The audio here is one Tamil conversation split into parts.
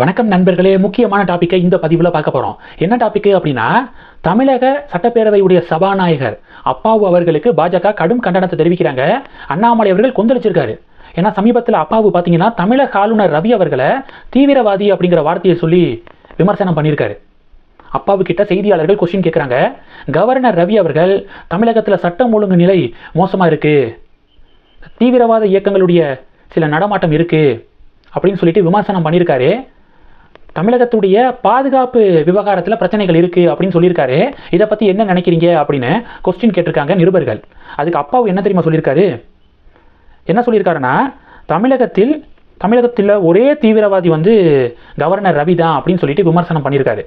வணக்கம் நண்பர்களே முக்கியமான டாப்பிக்கை இந்த பதிவில் பார்க்க போகிறோம் என்ன டாப்பிக்கு அப்படின்னா தமிழக சட்டப்பேரவையுடைய சபாநாயகர் அப்பாவு அவர்களுக்கு பாஜக கடும் கண்டனத்தை தெரிவிக்கிறாங்க. அண்ணாமலை அவர்கள் கொந்தளிச்சிருக்காரு. ஏன்னா சமீபத்தில் அப்பாவு பார்த்தீங்கன்னா தமிழக ஆளுநர் ரவி அவர்களை தீவிரவாதி அப்படிங்கிற வார்த்தையை சொல்லி விமர்சனம் பண்ணியிருக்காரு. அப்பாவு கிட்ட செய்தியாளர்கள் கொஸ்டின் கேட்குறாங்க கவர்னர் ரவி அவர்கள் தமிழகத்தில் சட்டம் ஒழுங்கு நிலை மோசமாக இருக்குது தீவிரவாத இயக்கங்களுடைய சில நடமாட்டம் இருக்குது அப்படின்னு சொல்லிட்டு விமர்சனம் பண்ணியிருக்காரு. தமிழகத்துடைய பாதுகாப்பு விவகாரத்தில் பிரச்சனைகள் இருக்குது அப்படின்னு சொல்லியிருக்காரு. இதை பற்றி என்ன நினைக்கிறீங்க அப்படின்னு கொஸ்டின் கேட்டிருக்காங்க நிருபர்கள். அதுக்கு அப்பாவு என்ன தெரியுமா சொல்லியிருக்காரு? என்ன சொல்லியிருக்காருன்னா தமிழகத்தில் தமிழகத்தில் ஒரே தீவிரவாதி வந்து கவர்னர் ரவி தான் அப்படின்னு சொல்லிட்டு விமர்சனம் பண்ணியிருக்காரு.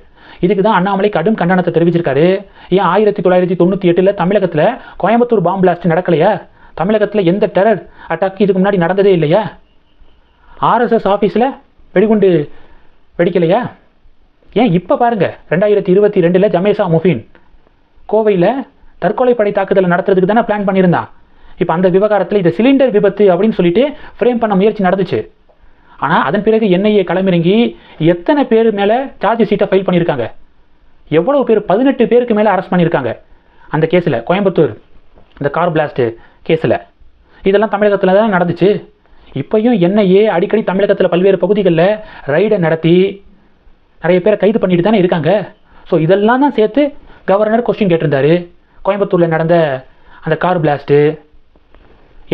இதுக்கு தான் அண்ணாமலை கடும் கண்டனத்தை தெரிவிச்சிருக்காரு. ஏன் ஆயிரத்தி தொள்ளாயிரத்தி தொண்ணூற்றி எட்டில் தமிழகத்தில் கோயம்புத்தூர் பாம்பு பிளாஸ்ட் நடக்கலையா? தமிழகத்தில் எந்த டெரர் அட்டாக் இதுக்கு முன்னாடி நடந்ததே இல்லையா? ஆர்எஸ்எஸ் ஆஃபீஸில் வெடிகுண்டு வெடிக்கலையா? ஏன் இப்போ பாருங்கள் ரெண்டாயிரத்தி இருபத்தி ரெண்டில் ஜமேசா முஃபின் கோவையில் தற்கொலை படை தாக்குதலை நடத்துறதுக்கு தானே பிளான் பண்ணியிருந்தான் இப்போ அந்த விவகாரத்தில் இது சிலிண்டர் விபத்து அப்படின்னு சொல்லிட்டு ஃப்ரேம் பண்ண முயற்சி நடந்துச்சு. ஆனால் அதன் பிறகு என்ஐஏ களமிறங்கி எத்தனை பேர் மேலே சார்ஜ் ஷீட்டை ஃபைல் பண்ணியிருக்காங்க? எவ்வளோ பேர் பதினெட்டு பேருக்கு மேலே அரெஸ்ட் பண்ணியிருக்காங்க? அந்த கேஸில் கோயம்புத்தூர் இந்த கார் பிளாஸ்ட்டு கேஸில். இதெல்லாம் தமிழகத்தில் தான் நடந்துச்சு. இப்பையும் என்ஐஏ அடிக்கடி தமிழகத்தில் பல்வேறு பகுதிகளில் ரைடை நடத்தி நிறைய பேரை கைது பண்ணிட்டு தானே இருக்காங்க. ஸோ இதெல்லாம் தான் சேர்த்து கவர்னர் கொஸ்டின் கேட்டிருந்தார். கோயம்புத்தூரில் நடந்த அந்த கார் பிளாஸ்ட்டு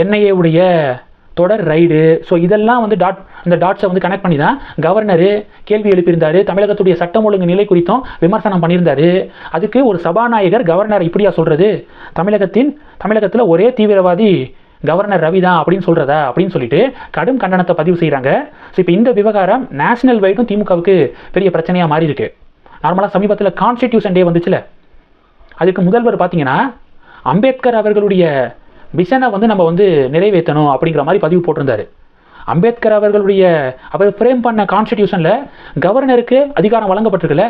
என்ஐஏ உடைய தொடர் ரைடு ஸோ இதெல்லாம் வந்து டாட் அந்த டாட்ஸை வந்து கனெக்ட் பண்ணி தான் கவர்னரு கேள்வி எழுப்பியிருந்தார். தமிழகத்துடைய சட்டம் ஒழுங்கு நிலை குறித்தும் விமர்சனம் பண்ணியிருந்தாரு. அதுக்கு ஒரு சபாநாயகர் கவர்னர் இப்படியா சொல்கிறது தமிழகத்தின் தமிழகத்தில் ஒரே தீவிரவாதி கவர்னர் ரவி தான் அப்படின்னு சொல்கிறதா அப்படின்னு சொல்லிட்டு கடும் கண்டனத்தை பதிவு செய்கிறாங்க ஸோ இப்போ இந்த விவகாரம் நேஷனல் வைடும் திமுகவுக்கு பெரிய பிரச்சனையாக மாறி இருக்கு நார்மலாக சமீபத்தில் கான்ஸ்டிடியூஷன் டே வந்துச்சுல. அதுக்கு முதல்வர் பார்த்தீங்கன்னா அம்பேத்கர் அவர்களுடைய விஷனை வந்து நம்ம வந்து நிறைவேற்றணும் அப்படிங்கிற மாதிரி பதிவு போட்டிருந்தாரு. அம்பேத்கர் அவர்களுடைய அவர் ஃப்ரேம் பண்ண கான்ஸ்டிடியூஷனில் கவர்னருக்கு அதிகாரம் வழங்கப்பட்டிருக்குல்ல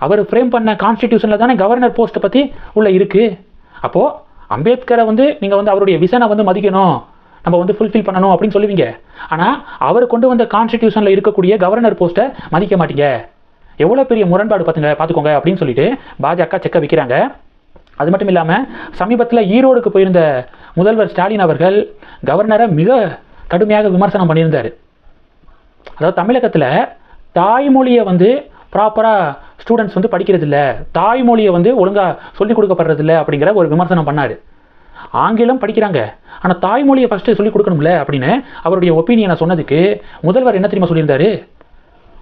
அவர் ஃப்ரேம் பண்ண கான்ஸ்டிடியூஷனில் தானே கவர்னர் போஸ்ட்டை பற்றி உள்ள இருக்குது அப்போது அம்பேத்கரை வந்து நீங்கள் வந்து அவருடைய விசனை வந்து மதிக்கணும். நம்ம வந்து ஃபுல்ஃபில் பண்ணணும் அப்படின்னு சொல்லுவீங்க. ஆனால் அவர் கொண்டு வந்த கான்ஸ்டிடியூஷனில் இருக்கக்கூடிய கவர்னர் போஸ்ட்டை மதிக்க மாட்டீங்க. எவ்வளோ பெரிய முரண்பாடு பார்த்துங்க பார்த்துக்கோங்க அப்படின்னு சொல்லிட்டு பாஜக செக்க வைக்கிறாங்க. அது மட்டும் இல்லாமல் சமீபத்தில் ஈரோடுக்கு போயிருந்த முதல்வர் ஸ்டாலின் அவர்கள் கவர்னரை மிக கடுமையாக விமர்சனம் பண்ணியிருந்தார். அதாவது தமிழகத்தில் தாய்மொழியை வந்து ப்ராப்பராக ஸ்டூடெண்ட்ஸ் வந்து படிக்கிறதில்ல. தாய்மொழியை வந்து ஒழுங்காக சொல்லிக் கொடுக்கப்படுறதில்ல அப்படிங்கிற ஒரு விமர்சனம் பண்ணார். ஆங்கிலம் படிக்கிறாங்க. ஆனால் தாய்மொழியை ஃபஸ்ட்டு சொல்லிக் கொடுக்கணும்ல அப்படின்னு அவருடைய ஒப்பீனியனை சொன்னதுக்கு முதல்வர் என்ன தெரியுமா சொல்லியிருந்தாரு?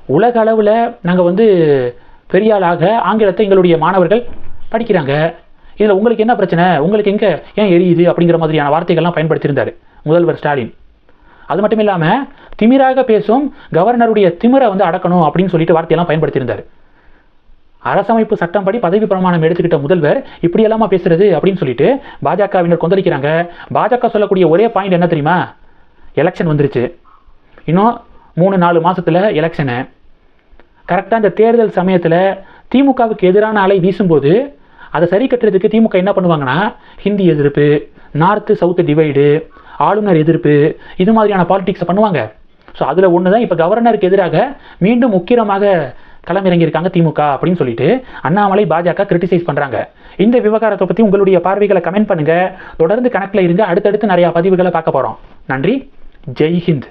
உலக அளவில் நாங்கள் வந்து பெரிய ஆளாக ஆங்கிலத்தை எங்களுடைய மாணவர்கள் படிக்கிறாங்க. இதில் உங்களுக்கு என்ன பிரச்சனை? உங்களுக்கு எங்கே ஏன் எரியுது? அப்படிங்கிற மாதிரியான வார்த்தைகள்லாம் பயன்படுத்தியிருந்தார் முதல்வர் ஸ்டாலின். அது மட்டும் இல்லாமல் திமிராக பேசும் கவர்னருடைய திமிரை வந்து அடக்கணும் அப்படின்னு சொல்லிட்டு வார்த்தையெல்லாம் பயன்படுத்தியிருந்தார். அரசமைப்பு சட்டம் படி பதவி பிரமாணம் எடுத்துக்கிட்ட முதல்வர் இப்படி எல்லாமா பேசுறது அப்படின்னு சொல்லிட்டு பாஜகவினர் கொந்தளிக்கிறாங்க. பாஜக சொல்லக்கூடிய ஒரே பாயிண்ட் என்ன தெரியுமா? எலெக்ஷன் வந்துருச்சு. இன்னும் மூணு நாலு மாசத்துல எலெக்ஷனு கரெக்டாக இந்த தேர்தல் சமயத்தில் திமுகவுக்கு எதிரான அலை வீசும்போது அதை சரி கட்டுறதுக்கு திமுக என்ன பண்ணுவாங்கன்னா ஹிந்தி எதிர்ப்பு நார்த்து சவுத்து டிவைடு ஆளுநர் எதிர்ப்பு இது மாதிரியான பாலிடிக்ஸை பண்ணுவாங்க. ஸோ அதில் ஒன்று தான் இப்போ கவர்னருக்கு எதிராக மீண்டும் முக்கியமாக களமிறங்கியிருக்காங்க திமுக அப்படின்னு சொல்லிட்டு அண்ணாமலை பாஜக கிரிட்டிசைஸ் பண்ணுறாங்க இந்த விவகாரத்தை பற்றி உங்களுடைய பார்வைகளை கமெண்ட் பண்ணுங்கள் தொடர்ந்து கணக்கில் இருங்க. அடுத்தடுத்து நிறையா பதிவுகளை பார்க்க போகிறோம் நன்றி. ஜெய்ஹிந்த்